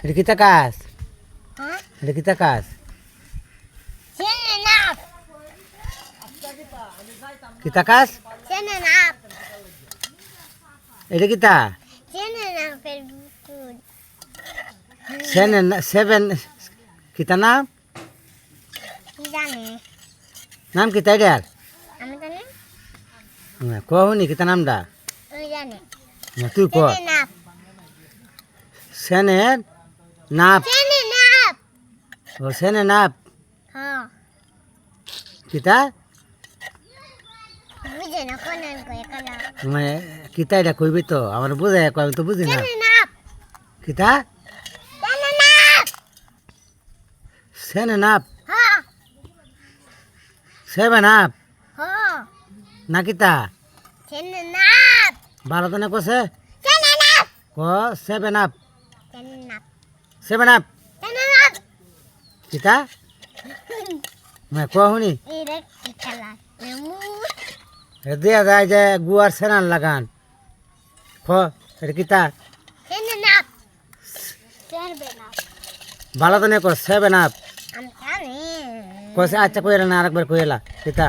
এটা কিতা কাজ হ্যাঁ এটা কিতা কাজ চেনে না কিতা কাজ চেনে না এটা কিতা চেনে না ফেসবুক সেভেন সেভেন কিতা নাম কি জানে নাম কিতা এটার আমি জানি কহুনি কিতা নামটা ওই জানে না, তুই ক চেনে না সেনের নাপ। চেনে না ও সেনে নাপ। হ্যাঁ। কিতা? মানে কিতা এটা কইবি তো আমার বুঝে আমি তো বুঝি না। কিতা? সেনে নাপ। হ্যাঁ। সেভেন আপ হ্যাঁ। না কিতা? চেনে না কছে ক সেভেন আপ সেভেন আপ কিতা মানে কহুনি কি দিয়া যায় যে গুয়ার সেনান লাগান খ এটা কিতা ভালো তো না কর সেভেন আপ আচ্ছা কইরা না আরেকবার কইলা কিতা